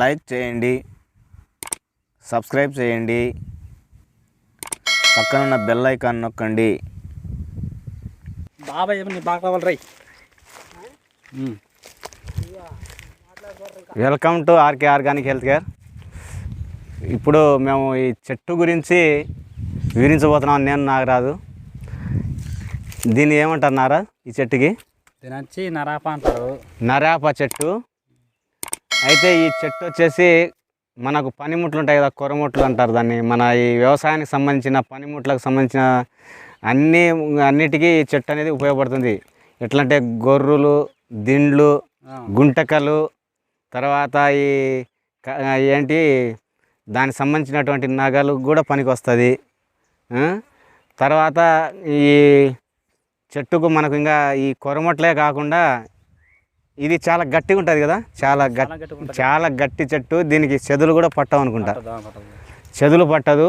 Like చేయండి subscribe చేయండి పక్కనున్న బెల్ ఐకాన్ నొక్కండి. బాబాయ్ నీ బాగా కావాలి రై welcome to RK organic health care ఇప్పుడు మేము ఈ చెట్టు గురించి వివరించబోతున్నాం. నేను నాగరాజు. దీన్ని ఏమంటారు నారా ఈ చెట్టుకి? దీని వచ్చి నరాప అంటారు. నరాప చెట్టు. అయితే ఈ చెట్టు వచ్చేసి మనకు పనిముట్లు ఉంటాయి కదా కొరముట్లు అంటారు దాన్ని. మన ఈ వ్యవసాయానికి సంబంధించిన పనిముట్లకు సంబంధించిన అన్ని అన్నిటికీ ఈ చెట్టు అనేది ఉపయోగపడుతుంది. ఎట్లా అంటే గొర్రులు దిండ్లు గుంటకలు తర్వాత ఈ ఏంటి దానికి సంబంధించినటువంటి నగలు కూడా పనికి వస్తుంది తర్వాత ఈ చెట్టుకు మనకు ఇంకా ఈ కొరమట్లే కాకుండా ఇది చాలా గట్టిగా ఉంటుంది కదా? చాలా గట్టి. చాలా గట్టి చెట్టు. దీనికి చెదులు కూడా పట్టవు అనుకుంటా. చెదులు పట్టదు.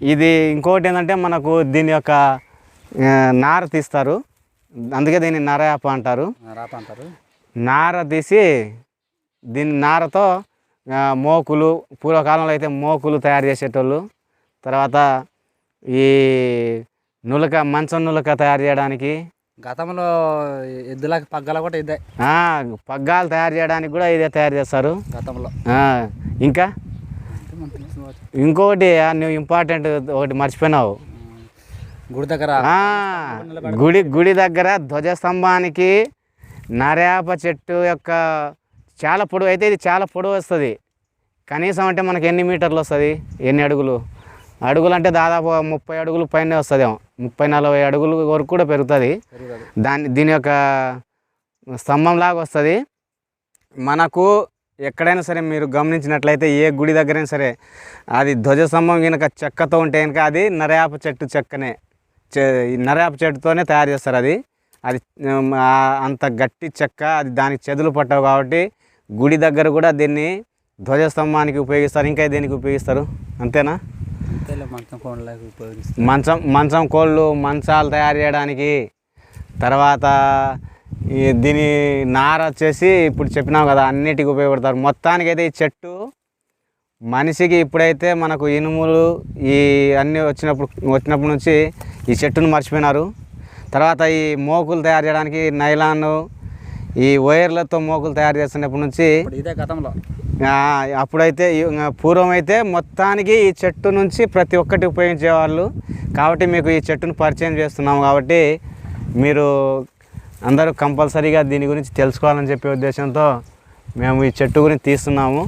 ఇది ఇంకొకటి ఏంటంటే మనకు దీని యొక్క నార తీస్తారు. అందుకే దీన్ని నరయాప అంటారు. నార తీసి దీని నారతో మోకులు పూర్వకాలంలో అయితే మోకులు తయారు చేసేటోళ్ళు. తర్వాత ఈ నులక మంచం నులక తయారు చేయడానికి గతంలో ఎద్దులకి పగ్గాల కూడా ఇదే. పగ్గాలు తయారు చేయడానికి కూడా ఇదే తయారు చేస్తారు. గతంలో. ఇంకా. ఇంకొకటి నువ్వు ఇంపార్టెంట్ ఒకటి మర్చిపోయినావు. గుడి దగ్గర గుడి గుడి దగ్గర ధ్వజస్తంభానికి నరేప చెట్టు యొక్క చాలా పొడవు అయితే ఇది చాలా పొడవు వస్తుంది. కనీసం అంటే మనకి ఎన్ని మీటర్లు వస్తుంది? ఎన్ని అడుగులు? అడుగులు అంటే దాదాపు ముప్పై అడుగులు పైన వస్తుందేమో. ముప్పై నలభై అడుగులు వరకు కూడా పెరుగుతుంది. దాని దీని యొక్క స్తంభం లాగా వస్తుంది. మనకు ఎక్కడైనా సరే మీరు గమనించినట్లయితే ఏ గుడి దగ్గరైనా సరే అది ధ్వజస్తంభం కనుక చెక్కతో ఉంటే కనుక అది నరయాప చెట్టు చెక్కనే నరయాప చెట్టుతోనే తయారు చేస్తారు అది. అది అంత గట్టి చెక్క అది దానికి చెదులు పట్టవు కాబట్టి గుడి దగ్గర కూడా దీన్ని ధ్వజస్తంభానికి ఉపయోగిస్తారు. ఇంకా దేనికి ఉపయోగిస్తారు? అంతేనా? మంచం మంచం కోళ్ళు మంచాలు తయారు చేయడానికి తర్వాత ఈ దీని నార వచ్చేసి ఇప్పుడు చెప్పినాం కదా అన్నిటికీ ఉపయోగపడతారు. మొత్తానికి అయితే ఈ చెట్టు మనిషికి ఇప్పుడైతే మనకు ఇనుములు ఈ అన్నీ వచ్చినప్పుడు వచ్చినప్పటి నుంచి ఈ చెట్టును మర్చిపోయినారు. తర్వాత ఈ మోకులు తయారు చేయడానికి నైలాన్ ఈ వైర్లతో మోకులు తయారు చేస్తున్నప్పటి నుంచి ఇదే గతంలో అప్పుడైతే పూర్వం అయితే మొత్తానికి ఈ చెట్టు నుంచి ప్రతి ఒక్కటి ఉపయోగించేవాళ్ళు. కాబట్టి మీకు ఈ చెట్టును పరిచయం చేస్తున్నాము కాబట్టి మీరు అందరూ కంపల్సరీగా దీని గురించి తెలుసుకోవాలని చెప్పే ఉద్దేశంతో మేము ఈ చెట్టు గురించి తీస్తున్నాము.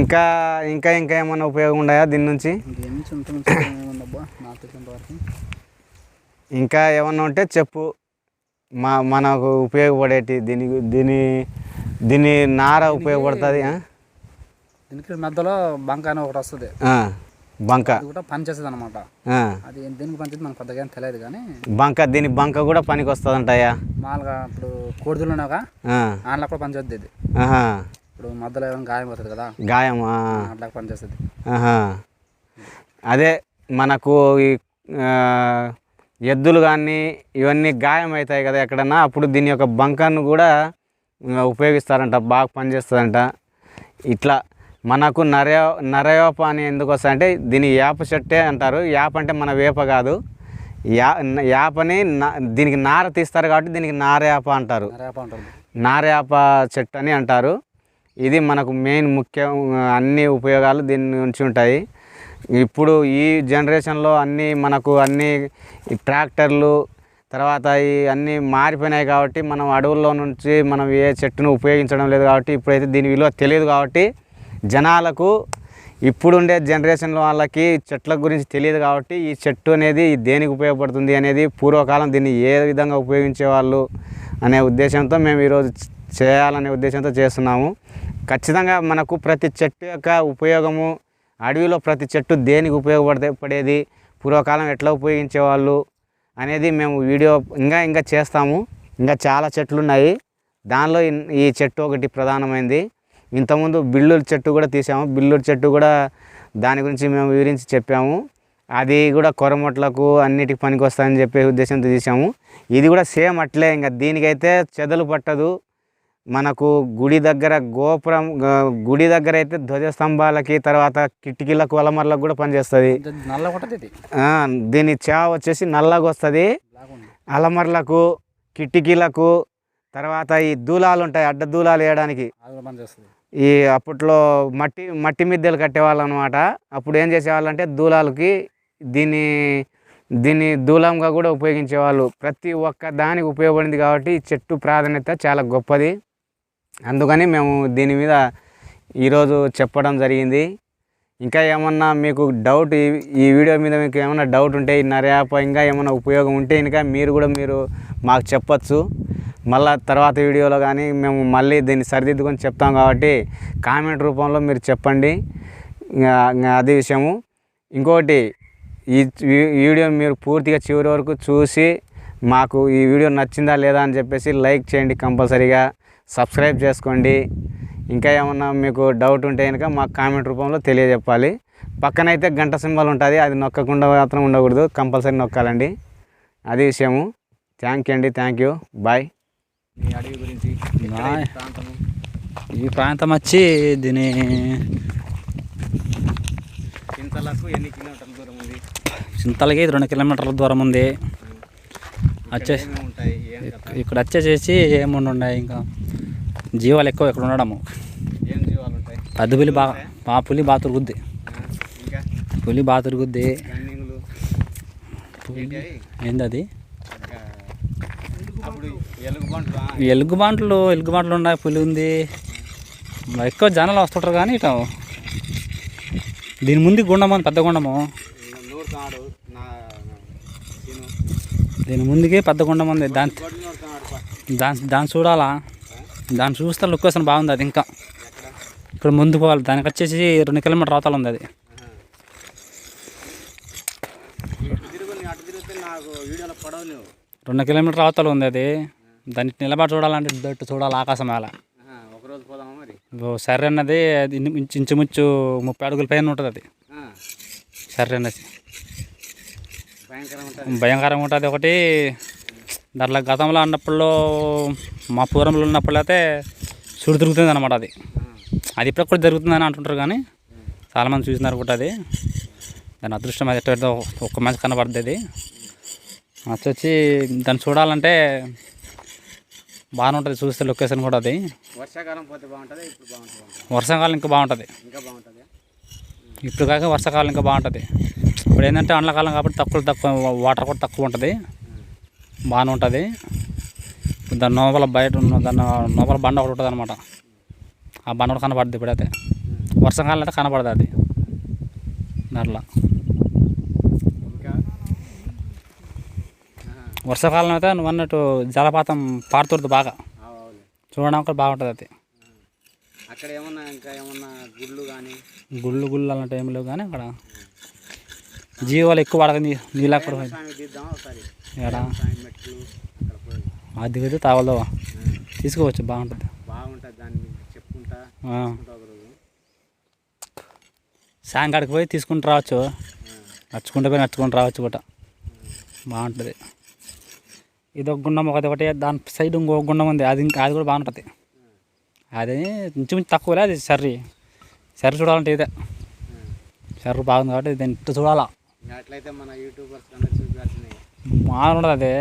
ఇంకా ఇంకా ఇంకా ఏమైనా ఉపయోగం ఉన్నాయా దీని నుంచి? ఇంకా ఏమన్నా ఉంటే చెప్పు. మా మనకు ఉపయోగపడేటి దీని దీని దీని నార ఉపయోగపడుతుంది? దీనికి మధ్యలో బంక అని ఒకటి వస్తుంది. బంక. కూడా పనిచేస్తుంది అనమాట. అది దేనికి పనిచేస్తుంది మనకు పెద్దగా ఏం తెలియదు కానీ బంక దీని బంక కూడా పనికి వస్తుందంటాయా మామూలుగా ఇప్పుడు కోడిదులు ఉన్నాక ఆ, ఆన్లో కూడా పనిచేస్తుంది ఇది. ఇప్పుడు మధ్యలో ఏమైనా గాయం అవుతుంది కదా గాయమా అట్లా పనిచేస్తుంది. అదే మనకు ఈ ఎద్దులు కానీ ఇవన్నీ గాయం అవుతాయి కదా ఎక్కడన్నా అప్పుడు దీని యొక్క బంకను కూడా ఉపయోగిస్తారంట బాగా పనిచేస్తుందంట. ఇట్లా మనకు నర నరయోప అని ఎందుకు వస్తాయంటే దీని వేప చెట్టే అంటారు. యాప అంటే మన వేప కాదు. యా యాపని దీనికి నార తీస్తారు కాబట్టి దీనికి నారయాప అంటారు. నారయాప చెట్టు అని అంటారు. ఇది మనకు మెయిన్ ముఖ్యం అన్ని ఉపయోగాలు దీని నుంచి ఉంటాయి. ఇప్పుడు ఈ జనరేషన్లో అన్నీ మనకు అన్ని ట్రాక్టర్లు తర్వాత ఈ అన్నీ మారిపోయినాయి కాబట్టి మనం అడవుల్లో నుంచి మనం ఏ చెట్టును ఉపయోగించడం లేదు కాబట్టి ఇప్పుడైతే దీని విలువ తెలియదు కాబట్టి జనాలకు ఇప్పుడుండే జనరేషన్ వాళ్ళకి చెట్ల గురించి తెలియదు కాబట్టి ఈ చెట్టు అనేది దేనికి ఉపయోగపడుతుంది అనేది పూర్వకాలం దీన్ని ఏ విధంగా ఉపయోగించేవాళ్ళు అనే ఉద్దేశంతో మేము ఈరోజు చేయాలనే ఉద్దేశంతో చేస్తున్నాము. ఖచ్చితంగా మనకు ప్రతి చెట్టు యొక్క ఉపయోగము అడవిలో ప్రతి చెట్టు దేనికి ఉపయోగపడితే పడేది? పూర్వకాలం ఎట్లా ఉపయోగించేవాళ్ళు? అనేది మేము వీడియో ఇంకా ఇంకా చేస్తాము. ఇంకా చాలా చెట్లు ఉన్నాయి దానిలో ఈ చెట్టు ఒకటి ప్రధానమైంది. ఇంతకుముందు బిల్లుల చెట్టు కూడా తీసాము. బిల్లుల చెట్టు కూడా దాని గురించి మేము వివరించి చెప్పాము. అది కూడా కొరమొట్లకు అన్నిటికి పనికి వస్తుందని చెప్పే ఉద్దేశంతో తీసాము. ఇది కూడా సేమ్ అట్లే. ఇంకా దీనికైతే చెదలు పట్టదు. మనకు గుడి దగ్గర గోపురం గుడి దగ్గర అయితే ధ్వజస్తంభాలకి తర్వాత కిటికీలకు వలమర్లకు కూడా పనిచేస్తుంది. దీని చేవ వచ్చేసి నల్లగా వస్తుంది అలమర్లకు కిటికీలకు తర్వాత ఈ దూలాలు ఉంటాయి అడ్డ దూలాలు వేయడానికి. ఈ అప్పట్లో మట్టి మట్టి మిద్దెలు కట్టేవాళ్ళు అనమాట అప్పుడు ఏం చేసేవాళ్ళంటే దూలాలకి దీన్ని దీన్ని దూలంగా కూడా ఉపయోగించేవాళ్ళు. ప్రతి ఒక్క దానికి ఉపయోగపడింది కాబట్టి ఈ చెట్టు ప్రాధాన్యత చాలా గొప్పది. అందుకని మేము దీని మీద ఈరోజు చెప్పడం జరిగింది. ఇంకా ఏమన్నా మీకు డౌట్ ఈ వీడియో మీద మీకు ఏమైనా డౌట్ ఉంటే ఈ నర్యాప ఇంకా ఏమైనా ఉపయోగం ఉంటే ఇంకా మీరు కూడా మీరు మాకు చెప్పచ్చు. మళ్ళా తర్వాత వీడియోలో కానీ మేము మళ్ళీ దీన్ని సరిదిద్దుకొని చెప్తాం కాబట్టి కామెంట్ రూపంలో మీరు చెప్పండి. అది విషయము. ఇంకోటి ఈ వీడియో మీరు పూర్తిగా చివరి వరకు చూసి మాకు ఈ వీడియో నచ్చిందా లేదా అని చెప్పేసి లైక్ చేయండి కంపల్సరీగా. సబ్స్క్రైబ్ చేసుకోండి. ఇంకా ఏమన్నా మీకు డౌట్ ఉంటే కనుక మాకు కామెంట్ రూపంలో తెలియజెప్పాలి. పక్కనైతే గంట సింబల్ ఉంటుంది. అది నొక్కకుండా మాత్రం ఉండకూడదు. కంపల్సరీ నొక్కాలండి. అది విషయము. థ్యాంక్ యూ అండి. థ్యాంక్ యూ బాయ్ మీ అడవి గురించి నా- ఈ ప్రాంతం వచ్చి దీని చింతలకు ఎన్ని కిలోమీటర్ల దూరం ఉంది? చింతలకి రెండు కిలోమీటర్ల దూరం ఉంది. వచ్చే ఏమేమి ఉంటాయి ఏం కథ ఇక్కడ వచ్చేసేసి ఏముండి ఉన్నాయి ఇంకా? జీవాలు ఎక్కువ ఇక్కడ ఉండడము. పెద్ద పులి బాగా మా పులి బాగా తిరుగుద్ది. పులి బాగా తిరుగుద్ది. అది? ఎలుగుబంట్లు ఆ, ఎలుగు బాంట్లు ఎలుగు బాంట్లు ఉన్నాయి పులి ఉంది. ఎక్కువ జనాలు వస్తుంటారు కానీ ఇట దీని ముందు గుండం ఉంది పెద్ద గుండము ఇంకా నూరుతాడు నా సీను దీని ముందుకి పెద్ద గుండం ఉంది. దాని దాని దాన్ని చూడాలా? దాన్ని చూస్తే లొకేషన్ బాగుంది అది ఇంకా. ఇక్కడ ముందుకు పోవాలి. దానికి వచ్చేసి రెండు కిలోమీటర్ అవతల ఉంది అది. రెండు కిలోమీటర్ అవతల ఉంది అది. దాన్ని నిలబడి చూడాలంటే దట్టు చూడాలి ఆకాశం మరి సర్రె అన్నది ఇంచుమించు ముప్పై అడుగుల పైన ఉంటుంది అది. ఆ, సర్రె అన్నది. భయంకరంగా ఉంటుంది. ఒకటి. దాంట్లో గతంలో అన్నప్పుడు మా పూర్వంలో ఉన్నప్పుడు అయితే చూడు తిరుగుతుంది అనమాట అది. అది ఇప్పుడు కూడా జరుగుతుందని అంటుంటారు కానీ చాలామంది చూసినారు కూడా అది. దాని అదృష్టం అది ఎట్టో ఒక్క మంచి కనబడుతుంది అది వచ్చి దాన్ని చూడాలంటే బాగానే ఉంటుంది చూస్తే లొకేషన్ కూడా అది. వర్షాకాలం పోతే బాగుంటుంది? ఇప్పుడు బాగుంటుంది బాగుంటుంది. వర్షాకాలం ఇంకా బాగుంటుంది. ఇంకా బాగుంటుంది? ఇప్పుడు కాక వర్షాకాలం ఇంకా బాగుంటుంది. ఇప్పుడు ఏంటంటే ఎండాకాలం కాబట్టి తక్కువ తక్కువ వాటర్ కూడా తక్కువ ఉంటుంది. బాగానే ఉంటుంది. దాని లోపల బయట ఉన్న దాని లోపల బండ ఒకటి ఉంటుంది అనమాట ఆ బండ కూడా కనపడుతుంది ఇప్పుడైతే. వర్షాకాలం అయితే కనపడదు అది. దాంట్లో. వర్షాకాలం అయితే నువ్వు అన్నట్టు జలపాతం పారుతుంది బాగా. చూడడానికి కూడా బాగుంటుంది అది. అక్కడ ఏమన్నా ఇంకా ఏమన్నా గుళ్ళు కానీ గుళ్ళు గుళ్ళు అలాంటి ఏం లేవు కానీ అక్కడ. జీవాలు ఎక్కువ పడక నీళ్ళు అక్కడ అది దిగితే తాగలదో తీసుకోవచ్చు బాగుంటుంది. సాయంకాడికి పోయి తీసుకుంటూ రావచ్చు. నడుచుకుంటూ పోయి నడుచుకుంటూ రావచ్చు కూడా బాగుంటుంది. ఇది ఒక గుండం ఒకటి ఒకటి దాని సైడ్ ఇంకో గుండం ఉంది. అది ఇంకా అది కూడా బాగుంటుంది. అది ఇంచుమించు తక్కువలే అది సర్రి. సర్రి చూడాలంటే ఇదే. సర్రి బాగుంది కాబట్టి దీన్ని ఇట్టు చూడాలా. అట్లయితే మన యూట్యూబర్స్ కన్నా చూపించాల్సినవి మామూలు ఉండదు అది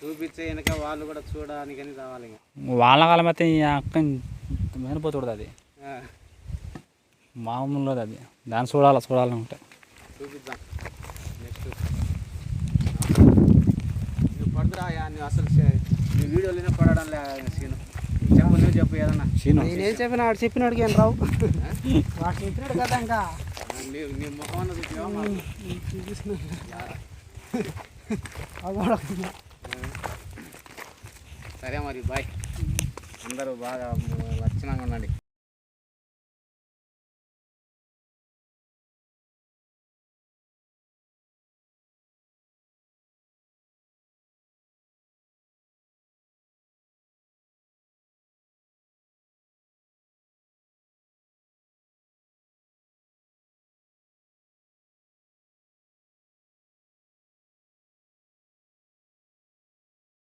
చూపించే వెనక వాళ్ళు కూడా చూడడానికని రావాలి ఇంకా. వాళ్ళ కాలం అయితే ఈ అక్క మేనిపోతుంది అది. మామూలు అది. దాన్ని చూడాలి చూడాలంటే చూపిద్దాం. నెక్స్ట్. నువ్వు పడుతురా నువ్వు అసలు చే- నీ వీడియోలోనే పడడం లే సీను. చెప్పు నువ్వు చెప్పు ఏదన్నా. సీను. నేనేం చెప్పిన వాడు చెప్పినాడికి ఏం రావు. వాడు చెప్పినాడు కదా ఇంకా. సరే మరి బాయ్. అందరూ బాగా లక్షణంగా ఉండండి.